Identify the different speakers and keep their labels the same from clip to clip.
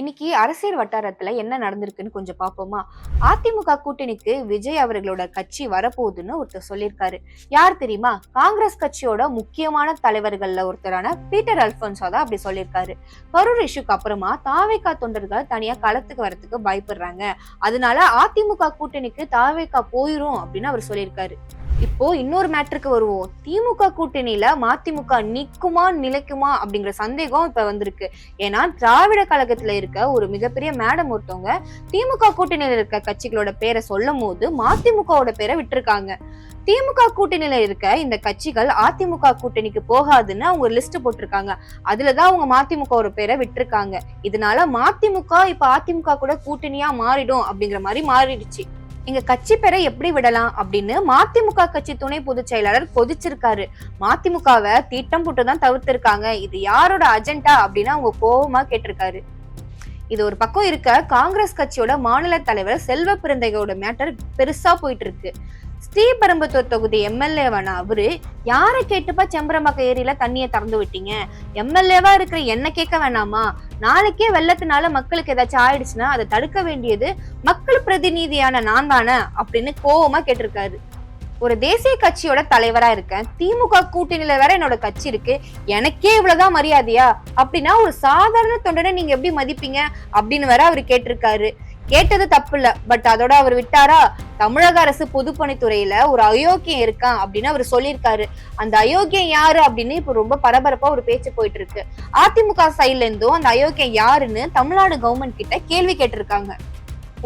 Speaker 1: இன்னைக்கு அரசியல் வட்டாரத்துல என்ன நடந்திருக்குன்னு கொஞ்சம் பார்ப்போமா? அதிமுக கூட்டணிக்கு விஜய் அவர்களோட கட்சி வரப்போகுதுன்னு ஒருத்தர் சொல்லியிருக்காரு. யார் தெரியுமா? காங்கிரஸ் கட்சியோட முக்கியமான தலைவர்கள்ல ஒருத்தரான பீட்டர் அல்போன்சோ தான் அப்படி சொல்லியிருக்காரு. கரூர் இஷ்யூக்கு அப்புறமா தாவேக்கா தொண்டர்கள் தனியா களத்துக்கு வரத்துக்கு பயப்படுறாங்க. அதனால அதிமுக கூட்டணிக்கு தாவேகா போயிரும் அப்படின்னு அவர் சொல்லியிருக்காரு. இப்போ இன்னொரு மேட்ருக்கு வருவோம். திமுக கூட்டணியில மதிமுக நிக்குமா நிலைக்குமா அப்படிங்கிற சந்தேகம் இப்ப வந்திருக்கு. ஏன்னா திராவிட கழகத்துல இருக்க ஒரு மிகப்பெரிய மேடம் ஒருத்தவங்க திமுக கூட்டணியில இருக்க கட்சிகளோட பேரை சொல்லும் போது மதிமுகவோட பேரை விட்டுருக்காங்க. திமுக கூட்டணியில இருக்க இந்த கட்சிகள் அதிமுக கூட்டணிக்கு போகாதுன்னு அவங்க லிஸ்ட் போட்டிருக்காங்க. அதுலதான் அவங்க மதிமுகவோட பேரை விட்டுருக்காங்க. இதனால மதிமுக இப்ப அதிமுக கூட கூட்டணியா மாறிடும் அப்படிங்கிற மாதிரி மாறிடுச்சு. எங்க கட்சி பேரை எப்படி விடலாம் அப்படின்னு மதிமுக கட்சி துணை பொதுச் செயலாளர் கொதிச்சிருக்காரு. மதிமுகவை திட்டம் போட்டு தான் தவிர்த்திருக்காங்க. இது யாரோட அஜெண்டா அப்படின்னு அவங்க கோபமா கேட்டிருக்காரு. இது ஒரு பக்கம் இருக்க காங்கிரஸ் கட்சியோட மாநில தலைவர் செல்வ பிறந்தையோட மேட்டர் பெருசா போயிட்டு இருக்கு ஸ்ரீபெரும்புத்தூர் தொகுதி எம்எல்ஏவான அவரு யாரை கேட்டுப்பா செம்பரம்பாக்க ஏரியில தண்ணியை திறந்து விட்டீங்க? எம்எல்ஏவா இருக்கிற என்ன கேட்க வேணாமா? நாளைக்கே வெள்ளத்தினால மக்களுக்கு ஏதாச்சும் ஆயிடுச்சுன்னா அதை தடுக்க வேண்டியது மக்கள் பிரதிநிதியான நான் தானே அப்படின்னு கோவமா கேட்டிருக்காரு. ஒரு தேசிய கட்சியோட தலைவரா இருக்கேன். திமுக கூட்டணியில வேற என்னோட கட்சி இருக்கு. எனக்கே இவ்வளவுதான் மரியாதையா? அப்படின்னா ஒரு சாதாரண தொண்டனை நீங்க எப்படி மதிப்பீங்க? அப்படின்னு வேற அவர் கேட்டிருக்காரு. கேட்டது தப்பு இல்ல பட் அதோட அவர் விட்டாரா? தமிழக அரசு பொதுப்பணித்துறையில ஒரு அயோக்கியம் இருக்கான் அப்படின்னு அவர் சொல்லியிருக்காரு. அந்த அயோக்கியம் யாரு அப்படின்னு இப்ப ரொம்ப பரபரப்பா ஒரு பேச்சு போயிட்டு இருக்கு அதிமுக சைட்ல இருந்தும் அந்த அயோக்கியம் யாருன்னு தமிழ்நாடு கவர்மெண்ட் கிட்ட கேள்வி கேட்டிருக்காங்க.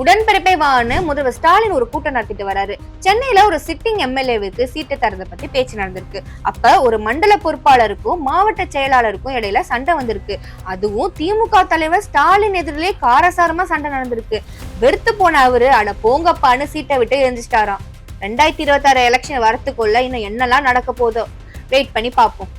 Speaker 1: உடன்பிறப்பை வான்னு முதல்வர் ஸ்டாலின் ஒரு கூட்டம் நடத்திட்டு வராரு. சென்னையில ஒரு சிட்டிங் எம்எல்ஏவுக்கு சீட்டு தரத பத்தி பேச்சு நடந்திருக்கு. அப்ப ஒரு மண்டல பொறுப்பாளருக்கும் மாவட்ட செயலாளருக்கும் இடையில சண்டை வந்திருக்கு. அதுவும் திமுக தலைவர் ஸ்டாலின் எதிரிலே காரசாரமா சண்டை நடந்திருக்கு. வெறுத்து போன அவரு அட போங்கப்பான்னு சீட்டை விட்டு எரிஞ்சிட்டாராம் ரெண்டாயிரத்தி இருபத்தாறு எலெக்ஷன் வரத்துக்குள்ள இன்னும் என்னெல்லாம் நடக்க போதோ வெயிட் பண்ணி பார்ப்போம்.